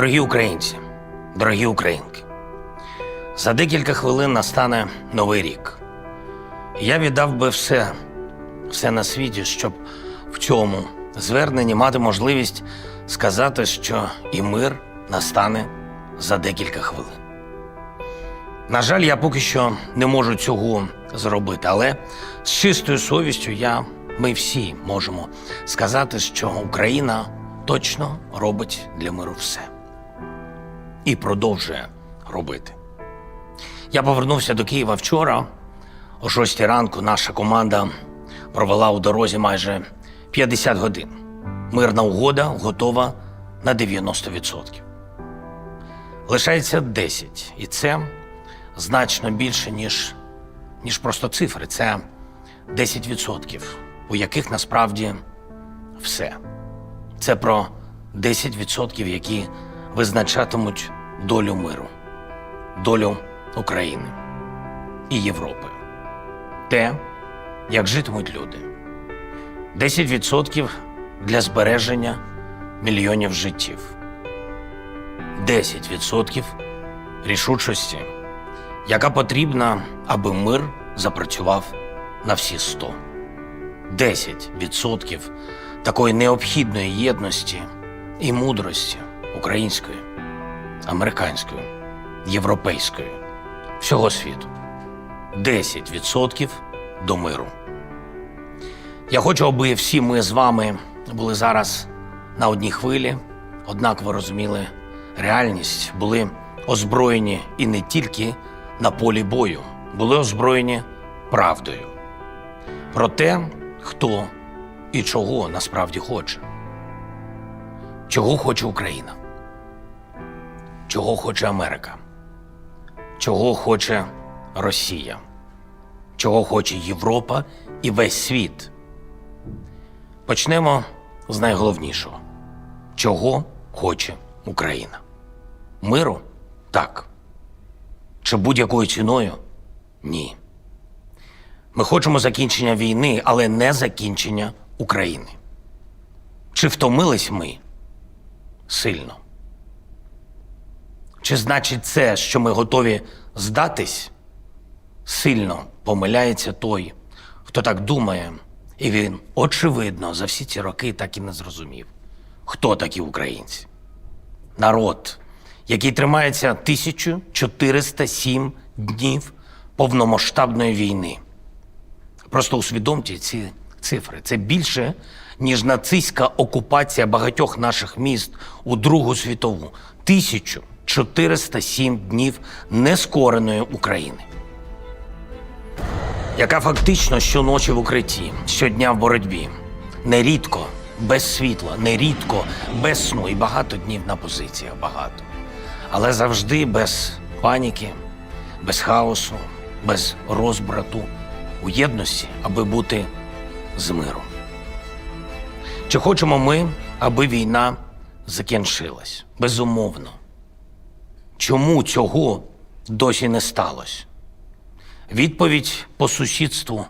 Дорогі українці, дорогі українки, за декілька хвилин настане новий рік. Я віддав би все, все на світі, щоб в цьому зверненні мати можливість сказати, що і мир настане за декілька хвилин. На жаль, я поки що не можу цього зробити, але з чистою совістю я, ми всі можемо сказати, що Україна точно робить для миру все і продовжує робити. Я повернувся до Києва вчора. О 6 ранку наша команда провела у дорозі майже 50 годин. Мирна угода готова на 90%. Лишається 10, і це значно більше, ніж, ніж просто цифри. Це 10%, у яких насправді все. Це про 10%, які визначатимуть долю миру, долю України і Європи. Те, як житимуть люди. 10% для збереження мільйонів життів. 10% рішучості, яка потрібна, аби мир запрацював на всі 100. 10% такої необхідної єдності і мудрості української, американської, європейської, всього світу. 10% до миру. Я хочу, аби всі ми з вами були зараз на одній хвилі, однаково розуміли реальність, були озброєні і не тільки на полі бою, були озброєні правдою про те, хто і чого насправді хоче. Чого хоче Україна? Чого хоче Америка? Чого хоче Росія? Чого хоче Європа і весь світ? Почнемо з найголовнішого. Чого хоче Україна? Миру? Так. Чи будь-якою ціною? Ні. Ми хочемо закінчення війни, але не закінчення України. Чи втомились ми? Сильно. Чи значить це, що ми готові здатись? Сильно помиляється той, хто так думає, і він, очевидно, за всі ці роки так і не зрозумів, хто такі українці. Народ, який тримається 1407 днів повномасштабної війни. Просто усвідомте ці цифри. Це більше, ніж нацистська окупація багатьох наших міст у Другу світову. 1407 днів нескореної України, яка фактично щоночі в укритті, щодня в боротьбі, нерідко без світла, нерідко без сну і багато днів на позиціях багато. Але завжди без паніки, без хаосу, без розбрату, у єдності, аби бути з миром. Чи хочемо ми, аби війна закінчилась? Безумовно. Чому цього досі не сталося? Відповідь по сусідству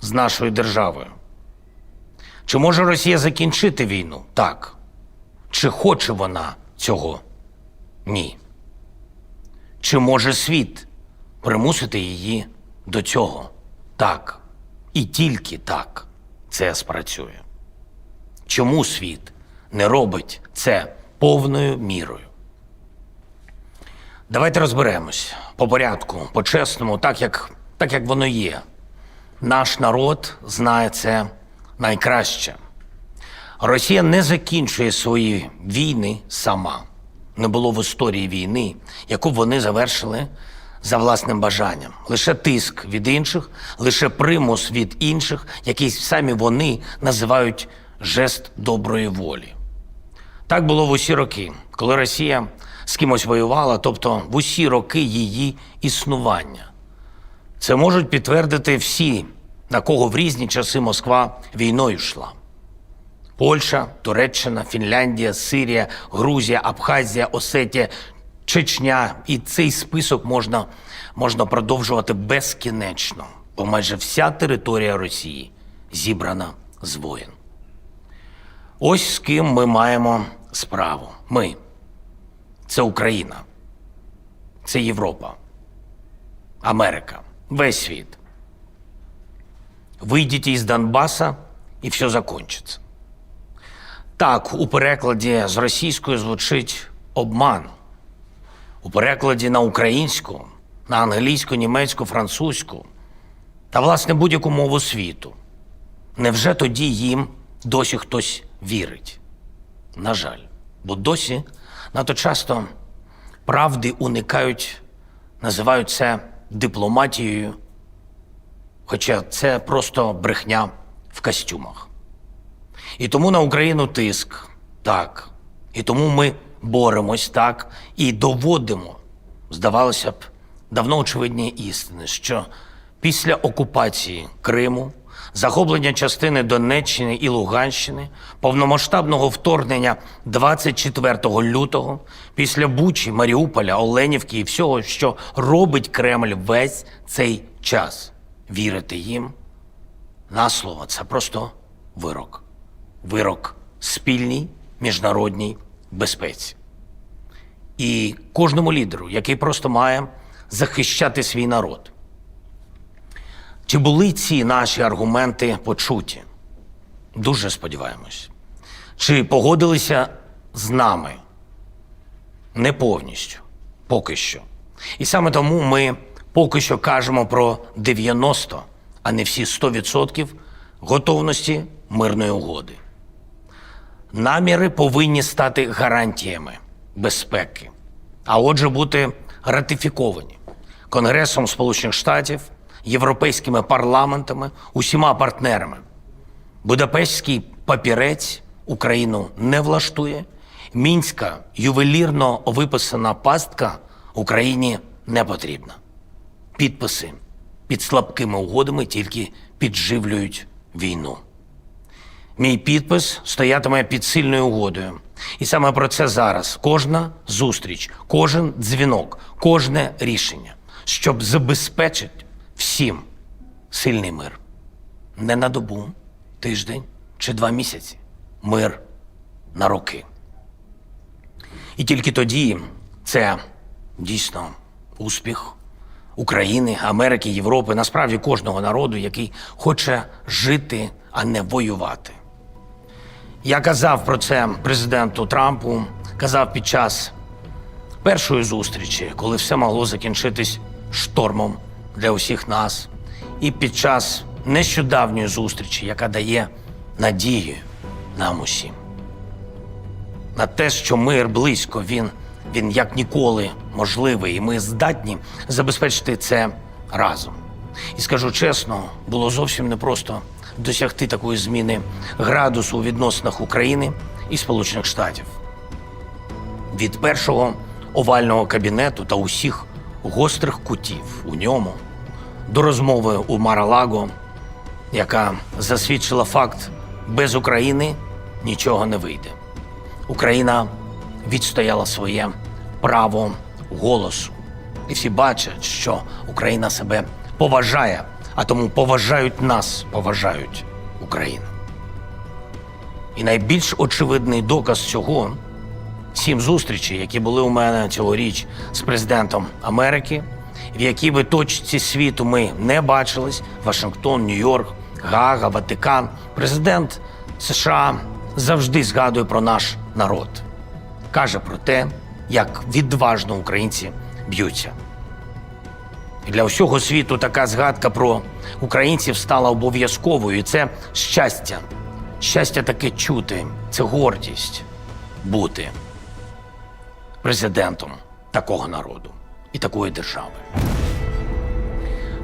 з нашою державою. Чи може Росія закінчити війну? Так. Чи хоче вона цього? Ні. Чи може світ примусити її до цього? Так. І тільки так це спрацює. Чому світ не робить це повною мірою? Давайте розберемось по порядку, по-чесному, так як, так як воно є. Наш народ знає це найкраще. Росія не закінчує свої війни сама. Не було в історії війни, яку вони завершили за власним бажанням. Лише тиск від інших, лише примус від інших, який самі вони називають жест доброї волі. Так було в усі роки, коли Росія з кимось воювала, тобто в усі роки її існування. Це можуть підтвердити всі, на кого в різні часи Москва війною йшла. Польща, Туреччина, Фінляндія, Сирія, Грузія, Абхазія, Осетія, Чечня. І цей список можна, можна продовжувати безкінечно, бо майже вся територія Росії зібрана з воїн. Ось з ким ми маємо справу. Ми це Україна, це Європа, Америка, весь світ. Вийдіть із Донбаса і все закончиться. Так, у перекладі з російської звучить обман. У перекладі на українську, на англійську, німецьку, французьку та, власне, будь-яку мову світу. Невже тоді їм досі хтось вірить? На жаль, бо досі надто часто правди уникають, називають це дипломатією, хоча це просто брехня в костюмах. І тому на Україну тиск так. І тому ми боремось так і доводимо, здавалося б, давно очевидні істини, що після окупації Криму, захоплення частини Донеччини і Луганщини, повномасштабного вторгнення 24 лютого, після Бучі, Маріуполя, Оленівки і всього, що робить Кремль весь цей час, вірити їм на слово це просто вирок. Вирок спільній міжнародній безпеці. І кожному лідеру, який просто має захищати свій народ. Чи були ці наші аргументи почуті? Дуже сподіваємось. Чи погодилися з нами? Не повністю, поки що. І саме тому ми поки що кажемо про 90, а не всі 100% готовності мирної угоди. Наміри повинні стати гарантіями безпеки, а отже, бути ратифіковані Конгресом Сполучених Штатів, європейськими парламентами, усіма партнерами. Будапештський папірець Україну не влаштує. Мінська ювелірно виписана пастка Україні не потрібна. Підписи під слабкими угодами тільки підживлюють війну. Мій підпис стоятиме під сильною угодою. І саме про це зараз кожна зустріч, кожен дзвінок, кожне рішення, щоб забезпечити всім сильний мир. Не на добу, тиждень чи два місяці. Мир на роки. І тільки тоді це дійсно успіх України, Америки, Європи, насправді кожного народу, який хоче жити, а не воювати. Я казав про це президенту Трампу, казав під час першої зустрічі, коли все могло закінчитись штормом для усіх нас, і під час нещодавньої зустрічі, яка дає надію нам усім. На те, що мир близько, він, він як ніколи можливий, і ми здатні забезпечити це разом. І скажу чесно, було зовсім непросто досягти такої зміни градусу у відносинах України і Сполучених Штатів. Від першого овального кабінету та усіх гострих кутів у ньому до розмови у Маралаго, яка засвідчила факт, без України нічого не вийде. Україна відстояла своє право голосу. І всі бачать, що Україна себе поважає, а тому поважають нас, поважають Україну. І найбільш очевидний доказ цього сім зустрічей, які були у мене цьогоріч з президентом Америки, в якій би точці світу ми не бачились: Вашингтон, Нью-Йорк, Гага, Ватикан. Президент США завжди згадує про наш народ, каже про те, як відважно українці б'ються. І для всього світу така згадка про українців стала обов'язковою. І це щастя. Щастя таке чути, це гордість бути президентом такого народу і такої держави,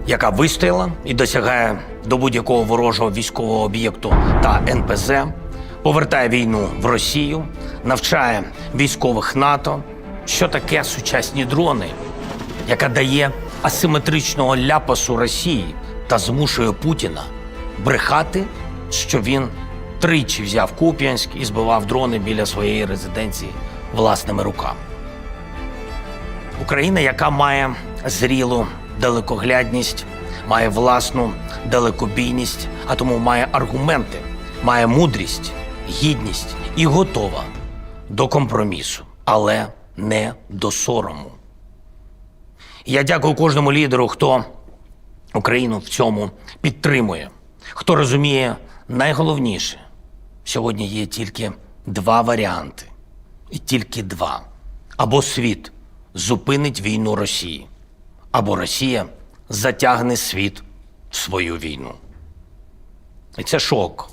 яка вистояла і досягає до будь-якого ворожого військового об'єкту та НПЗ, повертає війну в Росію, навчає військових НАТО, що таке сучасні дрони, яка дає асиметричного ляпасу Росії та змушує Путіна брехати, що він тричі взяв Куп'янськ і збивав дрони біля своєї резиденції власними руками. Україна, яка має зрілу далекоглядність, має власну далекобійність, а тому має аргументи, має мудрість, гідність і готова до компромісу, але не до сорому. Я дякую кожному лідеру, хто Україну в цьому підтримує, хто розуміє найголовніше. Сьогодні є тільки два варіанти. І тільки два. Або світ зупинить війну Росії, або Росія затягне світ в свою війну. І це шок.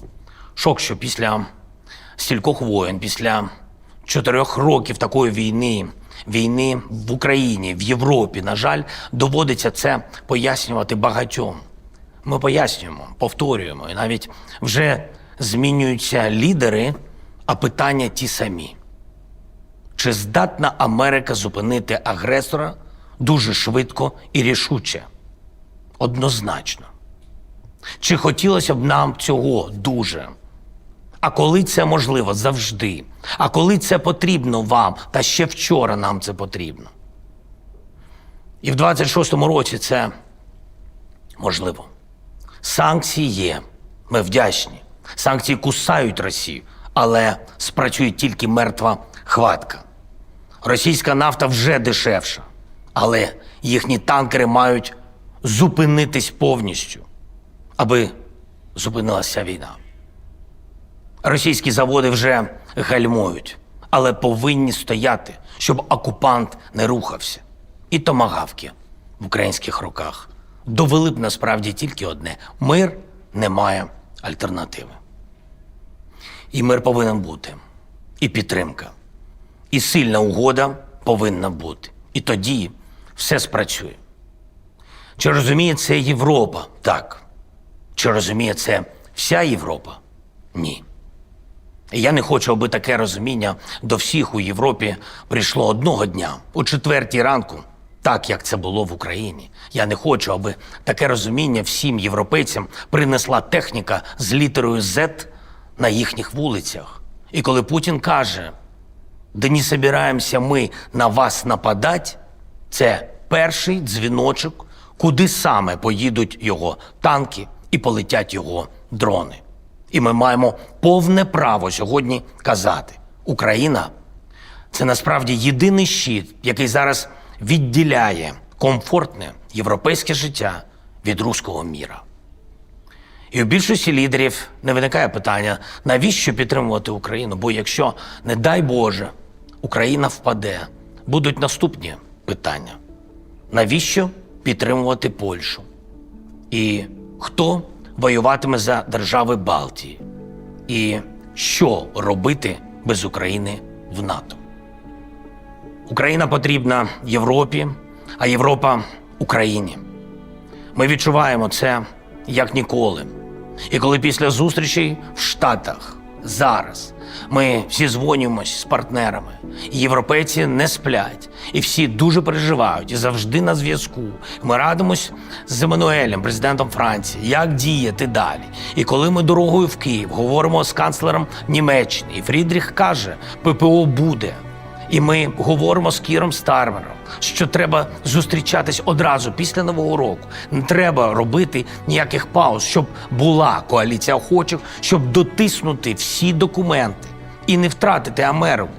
Шок, що після стількох воєн, після чотирьох років такої війни, війни в Україні, в Європі, на жаль, доводиться це пояснювати багатьом. Ми пояснюємо, повторюємо, і навіть вже змінюються лідери, а питання ті самі. Чи здатна Америка зупинити агресора дуже швидко і рішуче? Однозначно. Чи хотілося б нам цього дуже? А коли це можливо завжди? А коли це потрібно вам, та ще вчора нам це потрібно? І в 26-му році це можливо. Санкції є. Ми вдячні. Санкції кусають Росію, але спрацює тільки мертва хватка. Російська нафта вже дешевша, але їхні танкери мають зупинитись повністю, аби зупинилася війна. Російські заводи вже гальмують, але повинні стояти, щоб окупант не рухався. І томагавки в українських руках довели б насправді тільки одне: мир не має альтернативи. І мир повинен бути, і підтримка, і сильна угода повинна бути. І тоді все спрацює. Чи розуміє це Європа? Так. Чи розуміє це вся Європа? Ні. Я не хочу, аби таке розуміння до всіх у Європі прийшло одного дня, о четвертій ранку, так як це було в Україні. Я не хочу, аби таке розуміння всім європейцям принесла техніка з літерою Z на їхніх вулицях. І коли Путін каже, да не собираємося ми на вас нападать, це перший дзвіночок, куди саме поїдуть його танки і полетять його дрони. І ми маємо повне право сьогодні казати: Україна це насправді єдиний щит, який зараз відділяє комфортне європейське життя від руського міра. І у більшості лідерів не виникає питання, навіщо підтримувати Україну? Бо якщо, не дай Боже, Україна впаде, будуть наступні питання: навіщо підтримувати Польщу? І хто воюватиме за держави Балтії? І що робити без України в НАТО? Україна потрібна Європі, а Європа Україні. Ми відчуваємо це як ніколи. І коли після зустрічей в Штатах зараз ми всі дзвонюємось з партнерами, європейці не сплять, і всі дуже переживають і завжди на зв'язку. Ми радимось з Еммануелем, президентом Франції, як діяти далі. І коли ми дорогою в Київ говоримо з канцлером Німеччини, і Фрідріх каже, ППО буде. І ми говоримо з Кіром Стармером, що треба зустрічатись одразу після нового року. Не треба робити ніяких пауз, щоб була коаліція охочих, щоб дотиснути всі документи і не втратити Америку,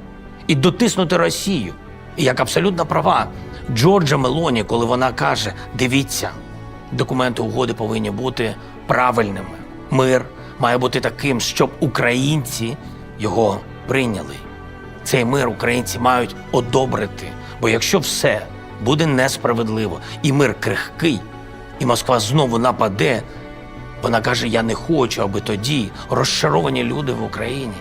і дотиснути Росію. Як абсолютно права Джорджа Мелоні, коли вона каже: дивіться, документи угоди повинні бути правильними. Мир має бути таким, щоб українці його прийняли. Цей мир українці мають одобрити. Бо якщо все буде несправедливо і мир крихкий, і Москва знову нападе, вона каже: Я не хочу, аби тоді розчаровані люди в Україні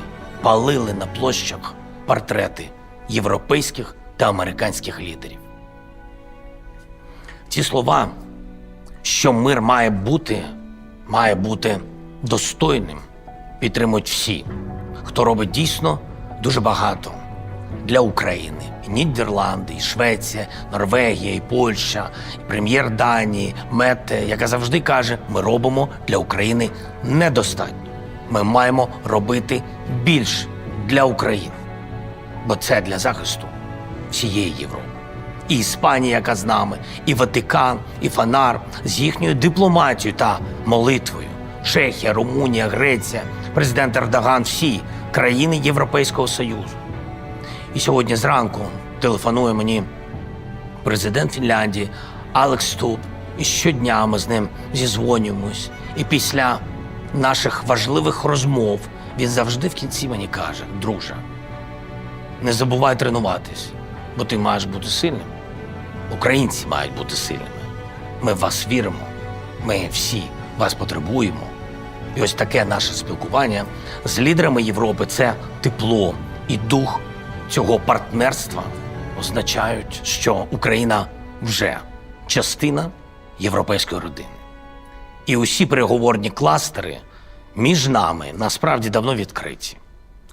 палили на площах портрети європейських та американських лідерів. Ці слова, що мир має бути, має бути достойним, підтримують всі, хто робить дійсно дуже багато для України. Нідерланди, і Швеція, Норвегія, і Польща, і прем'єр Данії, Мете, яка завжди каже: ми робимо для України недостатньо. Ми маємо робити більше для України, бо це для захисту всієї Європи. І Іспанія, яка з нами, і Ватикан, і Фанар з їхньою дипломатією та молитвою. Чехія, Румунія, Греція, президент Ердоган, всі країни Європейського Союзу. І сьогодні зранку телефонує мені президент Фінляндії Алекс Ступ. І щодня ми з ним зізвонюємось. І після наших важливих розмов він завжди в кінці мені каже: друже, не забувай тренуватись, бо ти маєш бути сильним. Українці мають бути сильними. Ми в вас віримо. Ми всі вас потребуємо. І ось таке наше спілкування з лідерами Європи це тепло і дух цього партнерства означають, що Україна вже частина європейської родини. І усі переговорні кластери між нами насправді давно відкриті.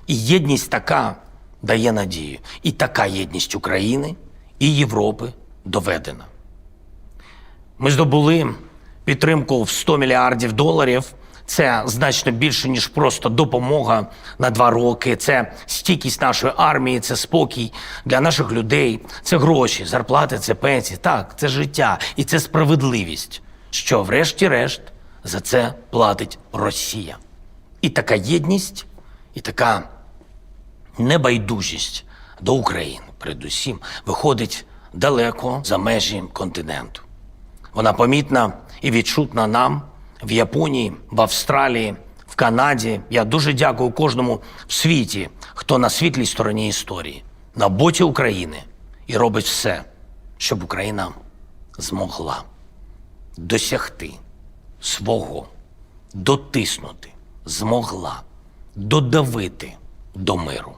І єдність така дає надію. І така єдність України і Європи доведена. Ми здобули підтримку в 100 мільярдів доларів. Це значно більше, ніж просто допомога на два роки. Це стійкість нашої армії, це спокій для наших людей, це гроші, зарплати, це пенсії. Так, це життя і це справедливість, що, врешті-решт, за це платить Росія. І така єдність, і така небайдужість до України, передусім, виходить далеко за межі континенту. Вона помітна і відчутна нам в Японії, в Австралії, в Канаді. Я дуже дякую кожному в світі, хто на світлій стороні історії, на боці України і робить все, щоб Україна змогла досягти свого, дотиснути, змогла, додавити до миру.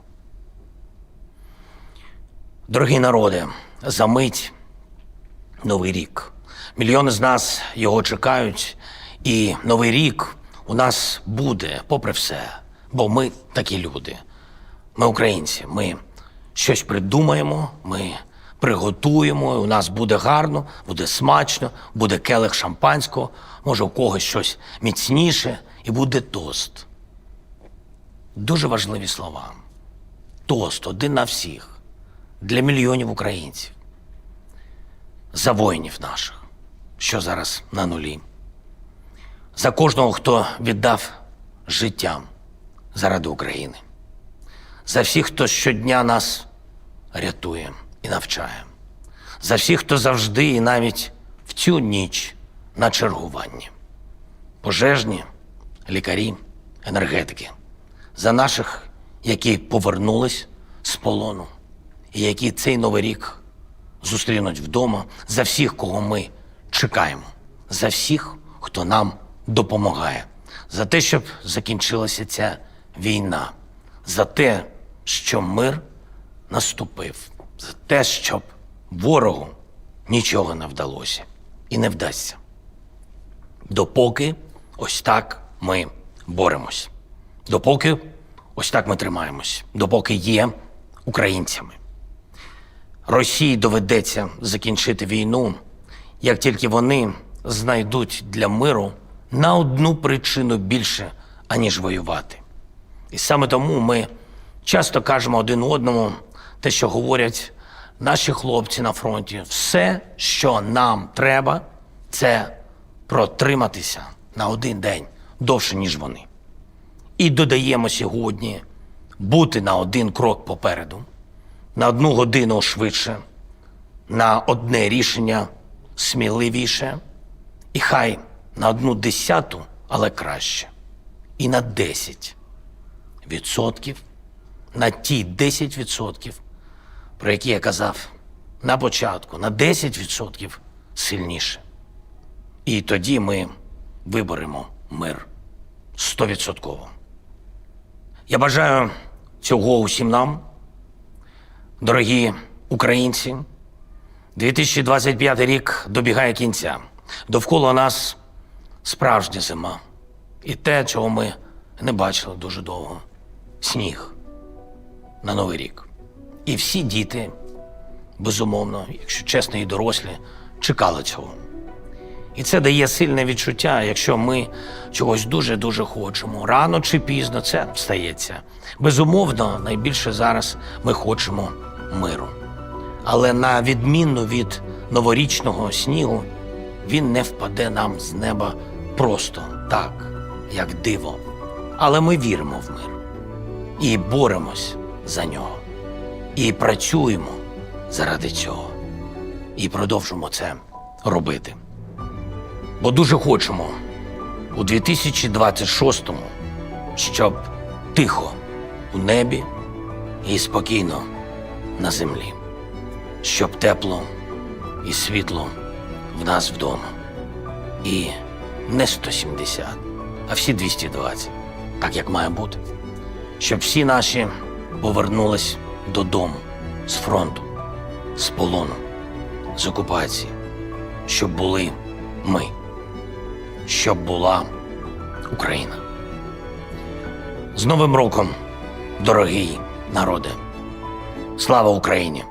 Дорогі народи, за мить Новий рік. Мільйони з нас його чекають, і Новий рік у нас буде, попри все, бо ми такі люди. Ми українці, ми щось придумаємо, ми приготуємо, у нас буде гарно, буде смачно, буде келих шампанського, може у когось щось міцніше, і буде тост. Дуже важливі слова. Тост один на всіх для мільйонів українців за воїнів наших, що зараз на нулі, за кожного, хто віддав життя заради України, за всіх, хто щодня нас рятує і навчає, за всіх, хто завжди і навіть в цю ніч на чергуванні, пожежні, лікарі, енергетики, за наших, які повернулись з полону, і які цей новий рік зустрінуть вдома, за всіх, кого ми чекаємо, за всіх, хто нам допомагає, за те, щоб закінчилася ця війна, за те, що мир наступив, за те, щоб ворогу нічого не вдалося і не вдасться. Допоки ось так ми боремось. Допоки ось так ми тримаємось, допоки є українцями. Росії доведеться закінчити війну, як тільки вони знайдуть для миру на одну причину більше, аніж воювати. І саме тому ми часто кажемо один одному те, що говорять наші хлопці на фронті. Все, що нам треба, це протриматися на один день довше, ніж вони. І додаємо сьогодні бути на один крок попереду на одну годину швидше, на одне рішення сміливіше, і хай на одну десяту, але краще. І на 10 відсотків, на ті 10 відсотків, про які я казав на початку, на 10 відсотків сильніше. І тоді ми виберемо мир стовідсотково. Я бажаю цього усім нам. Дорогі українці, 2025 рік добігає кінця. Довкола нас справжня зима. І те, чого ми не бачили дуже довго сніг на Новий рік. І всі діти, безумовно, якщо чесно, і дорослі, чекали цього. І це дає сильне відчуття, якщо ми чогось дуже-дуже хочемо. Рано чи пізно це стається. Безумовно, найбільше зараз ми хочемо миру. Але на відміну від новорічного снігу, він не впаде нам з неба просто так, як диво. Але ми віримо в мир і боремось за нього. І працюємо заради цього. І продовжимо це робити. Бо дуже хочемо у 2026-му, щоб тихо у небі і спокійно на землі, щоб тепло і світло в нас вдома. І не 170, а всі 220, так як має бути. Щоб всі наші повернулись додому з фронту, з полону, з окупації, щоб були ми, щоб була Україна. З Новим роком, дорогий народе! Слава Україні!